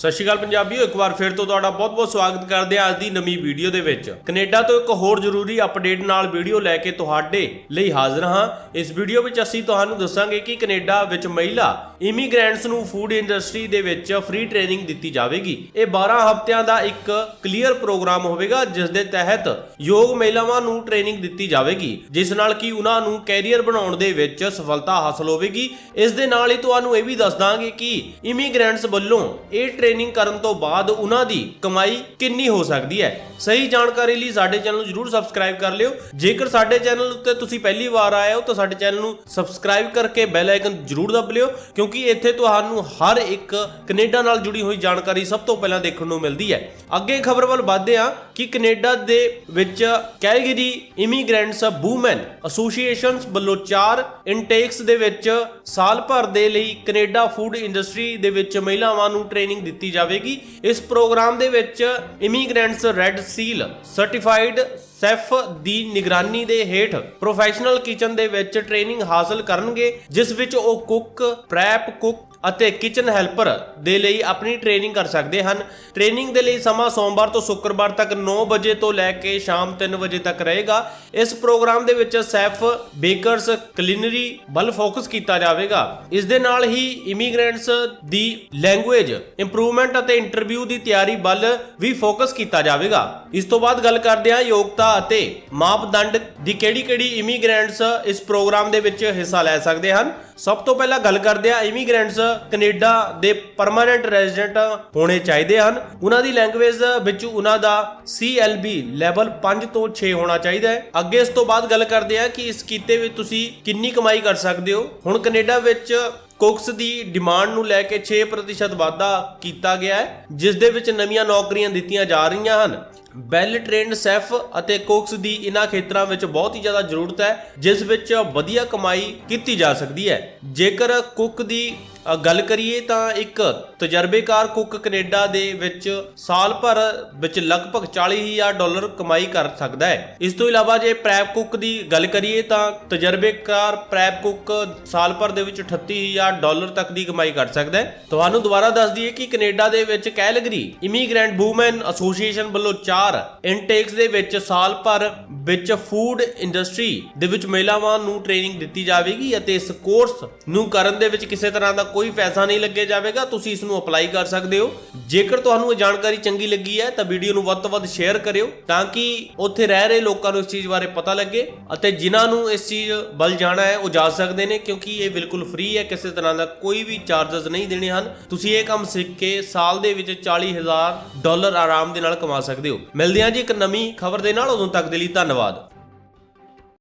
ਸਤਿ ਸ਼੍ਰੀ ਅਕਾਲ ਪੰਜਾਬੀਓ, ਇੱਕ ਵਾਰ ਫਿਰ ਤੋਂ ਤੁਹਾਡਾ ਬਹੁਤ-ਬਹੁਤ ਸਵਾਗਤ ਕਰਦੇ ਹਾਂ ਅੱਜ ਦੀ ਨਵੀਂ ਵੀਡੀਓ ਦੇ ਵਿੱਚ। ਕੈਨੇਡਾ ਤੋਂ ਇੱਕ ਹੋਰ ਜ਼ਰੂਰੀ ਅਪਡੇਟ ਨਾਲ ਵੀਡੀਓ ਲੈ ਕੇ ਤੁਹਾਡੇ ਲਈ ਹਾਜ਼ਰ ਹਾਂ। ਇਸ ਵੀਡੀਓ ਵਿੱਚ ਅਸੀਂ ਤੁਹਾਨੂੰ ਦੱਸਾਂਗੇ ਕਿ ਕੈਨੇਡਾ ਵਿੱਚ ਮਹਿਲਾ ਇਮੀਗ੍ਰੈਂਟਸ ਨੂੰ ਫੂਡ ਇੰਡਸਟਰੀ ਦੇ ਵਿੱਚ ਫ੍ਰੀ ਟ੍ਰੇਨਿੰਗ ਦਿੱਤੀ ਜਾਵੇਗੀ। ਇਹ 12 ਹਫ਼ਤਿਆਂ ਦਾ ਇੱਕ ਕਲੀਅਰ ਪ੍ਰੋਗਰਾਮ ਹੋਵੇਗਾ, ਜਿਸ ਦੇ ਤਹਿਤ ਯੋਗ ਮਹਿਲਾਵਾਂ ਨੂੰ ਟ੍ਰੇਨਿੰਗ ਦਿੱਤੀ ਜਾਵੇਗੀ, ਜਿਸ ਨਾਲ ਕਿ ਉਹਨਾਂ ਨੂੰ ਕੈਰੀਅਰ ਬਣਾਉਣ ਦੇ ਵਿੱਚ ਸਫਲਤਾ ਹਾਸਲ ਹੋਵੇਗੀ। ਇਸ ਦੇ ਨਾਲ ਹੀ ਤੁਹਾਨੂੰ ਇਹ ਵੀ ਦੱਸ ਦਾਂਗੇ ਕਿ ਇਮੀਗ੍ਰੈਂਟਸ ਵੱਲੋਂ ਇਹ ਟ੍ਰੇਨਿੰਗ ਕਰਨ ਤੋਂ ਬਾਅਦ ਉਹਨਾਂ ਦੀ ਕਮਾਈ ਕਿੰਨੀ ਹੋ ਸਕਦੀ ਹੈ? ਸਹੀ ਜਾਣਕਾਰੀ ਲਈ ਸਾਡੇ ਚੈਨਲ ਨੂੰ ਜਰੂਰ ਸਬਸਕ੍ਰਾਈਬ ਕਰ ਲਿਓ। ਜੇਕਰ ਸਾਡੇ ਚੈਨਲ ਉੱਤੇ ਤੁਸੀਂ ਪਹਿਲੀ ਵਾਰ ਆਏ ਹੋ, ਤਾਂ ਸਾਡੇ ਚੈਨਲ ਨੂੰ ਸਬਸਕ੍ਰਾਈਬ ਕਰਕੇ ਬੈਲ ਆਈਕਨ ਜਰੂਰ ਦਬ ਲਿਓ, ਕਿਉਂਕਿ ਇੱਥੇ ਤੁਹਾਨੂੰ ਹਰ ਇੱਕ ਕੈਨੇਡਾ ਨਾਲ ਜੁੜੀ ਹੋਈ ਜਾਣਕਾਰੀ ਸਭ ਤੋਂ ਪਹਿਲਾਂ ਦੇਖਣ ਨੂੰ ਮਿਲਦੀ ਹੈ। ਅੱਗੇ ਖਬਰ ਵੱਲ ਵਧਦੇ ਹਾਂ ਕਿ ਕੈਨੇਡਾ ਦੇ ਵਿੱਚ ਕੈਲਗਰੀ ਇਮੀਗ੍ਰੈਂਟਸ ਵੂਮਨ ਐਸੋਸੀਏਸ਼ਨਸ ਵੱਲੋਂ ਚਾਰ ਇਨਟੇਕਸ ਦੇ ਵਿੱਚ ਸਾਲ ਭਰ ਦੇ ਲਈ ਕੈਨੇਡਾ ਫੂਡ ਇੰਡਸਟਰੀ ਦੇ ਵਿੱਚ ਮਹਿਲਾਵਾਂ ਨੂੰ ਟ੍ਰੇਨਿੰਗ ਦਿੱਤੀ ਜਾਵੇਗੀ। ਇਸ ਪ੍ਰੋਗਰਾਮ ਦੇ ਵਿੱਚ immigrants red seal certified chef ਦੀ ਨਿਗਰਾਨੀ ਦੇ ਹੇਠ ਪ੍ਰੋਫੈਸ਼ਨਲ ਕਿਚਨ ਦੇ ਵਿੱਚ ਟ੍ਰੇਨਿੰਗ ਹਾਸਲ ਕਰਨਗੇ, ਜਿਸ ਵਿੱਚ ਉਹ ਕੁੱਕ ਪ੍ਰੈਪ ਕੁੱਕ ਅਤੇ ਕਿਚਨ ਹੈਲਪਰ ਦੇ ਲਈ ਆਪਣੀ ਟ੍ਰੇਨਿੰਗ ਕਰ ਸਕਦੇ ਹਨ। ਟ੍ਰੇਨਿੰਗ ਦੇ ਲਈ ਸਮਾਂ ਸੋਮਵਾਰ ਤੋਂ ਸ਼ੁੱਕਰਵਾਰ ਤੱਕ 9 ਵਜੇ ਤੋਂ ਲੈ ਕੇ ਸ਼ਾਮ 3 ਵਜੇ ਤੱਕ ਰਹੇਗਾ। ਇਸ ਪ੍ਰੋਗਰਾਮ ਦੇ ਵਿੱਚ ਸੈਫ ਬੇਕਰਸ ਕਲੀਨਰੀ ਵੱਲ ਫੋਕਸ ਕੀਤਾ ਜਾਵੇਗਾ। ਇਸ ਦੇ ਨਾਲ ਹੀ ਇਮੀਗ੍ਰੈਂਟਸ ਦੀ ਲੈਂਗੁਏਜ ਇੰਪਰੂਵਮੈਂਟ ਅਤੇ ਇੰਟਰਵਿਊ ਦੀ ਤਿਆਰੀ ਵੱਲ ਵੀ ਫੋਕਸ ਕੀਤਾ ਜਾਵੇਗਾ। ਇਸ ਤੋਂ ਬਾਅਦ ਗੱਲ ਕਰਦੇ ਹਾਂ ਯੋਗਤਾ ਅਤੇ ਮਾਪਦੰਡ ਦੀ ਕਿਹੜੀ-ਕਿਹੜੀ ਇਮੀਗ੍ਰੈਂਟਸ ਇਸ ਪ੍ਰੋਗਰਾਮ ਦੇ ਵਿੱਚ ਹਿੱਸਾ ਲੈ ਸਕਦੇ ਹਨ। ਸਭ ਤੋਂ ਪਹਿਲਾਂ ਗੱਲ ਕਰਦੇ ਹਾਂ ਇਮੀਗ੍ਰੈਂਟਸ ਕੈਨੇਡਾ ਦੇ ਪਰਮਾਨੈਂਟ ਰੈਜ਼ੀਡੈਂਟ ਹੋਣੇ ਚਾਹੀਦੇ ਹਨ। ਉਹਨਾਂ ਦੀ ਲੈਂਗੁਏਜ ਵਿੱਚ ਉਹਨਾਂ ਦਾ CLB ਲੈਵਲ 5 ਤੋਂ 6 ਹੋਣਾ ਚਾਹੀਦਾ ਹੈ। ਅੱਗੇ ਇਸ ਤੋਂ ਬਾਅਦ ਗੱਲ ਕਰਦੇ ਹਾਂ ਕਿ ਇਸ ਕੀਤੇ ਵਿੱਚ ਤੁਸੀਂ ਕਿੰਨੀ ਕਮਾਈ ਕਰ ਸਕਦੇ ਹੋ। ਹੁਣ ਕੈਨੇਡਾ ਵਿੱਚ ਕੁਕਸ ਦੀ ਡਿਮਾਂਡ ਨੂੰ ਲੈ ਕੇ 6% ਵਾਧਾ ਕੀਤਾ ਗਿਆ ਹੈ, ਜਿਸ ਦੇ ਵਿੱਚ ਨਵੀਆਂ ਨੌਕਰੀਆਂ ਦਿੱਤੀਆਂ ਜਾ ਰਹੀਆਂ ਹਨ। ਵੈਲ ਟ੍ਰੇਨਡ ਸੈਫ ਅਤੇ ਕੁਕਸ ਦੀ ਇਨ੍ਹਾਂ ਖੇਤਰਾਂ ਵਿੱਚ ਬਹੁਤ ਹੀ ਜ਼ਿਆਦਾ ਜ਼ਰੂਰਤ ਹੈ, ਜਿਸ ਵਿੱਚ ਵਧੀਆ ਕਮਾਈ ਕੀਤੀ ਜਾ ਸਕਦੀ ਹੈ। ਜੇਕਰ ਕੁੱਕ ਦੀ ਗੱਲ ਕਰੀਏ ਤਾਂ ਇੱਕ ਤਜਰਬੇਕਾਰ ਕੁੱਕ ਕੈਨੇਡਾ ਦੇ ਵਿੱਚ ਸਾਲ ਭਰ ਵਿੱਚ ਲਗਭਗ 40000 ਡਾਲਰ ਕਮਾਈ ਕਰ ਸਕਦਾ ਹੈ। ਇਸ ਤੋਂ ਇਲਾਵਾ ਜੇ ਪ੍ਰੈਪ ਕੁੱਕ ਦੀ ਗੱਲ ਕਰੀਏ ਤਾਂ ਤਜਰਬੇਕਾਰ ਪ੍ਰੈਪ ਕੁੱਕ ਸਾਲ ਭਰ ਦੇ ਵਿੱਚ 38000 ਡਾਲਰ ਤੱਕ ਦੀ ਕਮਾਈ ਕਰ ਸਕਦਾ ਹੈ। ਤੁਹਾਨੂੰ ਦੁਬਾਰਾ ਦੱਸ ਦਈਏ ਕਿ ਕੈਨੇਡਾ ਦੇ ਵਿੱਚ ਕੈਲਗਰੀ ਇਮੀਗ੍ਰੈਂਟ ਵੂਮਨ ਐਸੋਸੀਏਸ਼ਨ ਵੱਲੋਂ ਚਾਰ ਇਨਟੇਕਸ ਦੇ ਵਿੱਚ ਸਾਲ ਭਰ ਵਿੱਚ ਫੂਡ ਇੰਡਸਟਰੀ ਦੇ ਵਿੱਚ ਮਹਿਲਾਵਾਂ ਨੂੰ ਟ੍ਰੇਨਿੰਗ ਦਿੱਤੀ ਜਾਵੇਗੀ ਅਤੇ ਇਸ ਕੋਰਸ ਨੂੰ ਕਰਨ ਦੇ ਵਿੱਚ ਕਿਸੇ ਤਰ੍ਹਾਂ ਦਾ ਕੋਈ ਪੈਸਾ ਨਹੀਂ ਲੱਗੇ ਜਾਵੇਗਾ, ਤੁਸੀਂ ਇਸ ਨੂੰ ਅਪਲਾਈ ਕਰ ਸਕਦੇ ਹੋ। ਜੇਕਰ ਤੁਹਾਨੂੰ ਇਹ ਜਾਣਕਾਰੀ ਚੰਗੀ ਲੱਗੀ ਹੈ, ਤਾਂ ਵੀਡੀਓ ਨੂੰ ਵੱਧ ਤੋਂ ਵੱਧ ਸ਼ੇਅਰ ਕਰਿਓ ਤਾਂ ਕਿ ਉੱਥੇ ਰਹਿ ਰਹੇ ਲੋਕਾਂ ਨੂੰ ਇਸ ਚੀਜ਼ ਬਾਰੇ ਪਤਾ ਲੱਗੇ ਅਤੇ ਜਿਨ੍ਹਾਂ ਨੂੰ ਇਸ ਚੀਜ਼ ਵੱਲ ਜਾਣਾ ਹੈ, ਉਹ ਜਾ ਸਕਦੇ ਨੇ, ਕਿਉਂਕਿ ਇਹ ਬਿਲਕੁਲ ਫ੍ਰੀ ਹੈ, ਕਿਸੇ ਤਰ੍ਹਾਂ ਦਾ ਕੋਈ ਵੀ ਚਾਰजेस ਨਹੀਂ ਦੇਣੇ ਹਨ। ਤੁਸੀਂ ਇਹ ਕੰਮ ਸਿੱਖ ਕੇ ਸਾਲ ਦੇ ਵਿੱਚ 40000 ਡਾਲਰ ਆਰਾਮ ਦੇ ਨਾਲ ਕਮਾ ਸਕਦੇ ਹੋ। ਮਿਲਦੇ ਹਾਂ ਜੀ ਇੱਕ ਨਵੀਂ ਖਬਰ ਦੇ ਨਾਲ, ਉਦੋਂ ਤੱਕ ਦੇ ਲਈ ਧੰਨਵਾਦ। ధన్యవాదాలు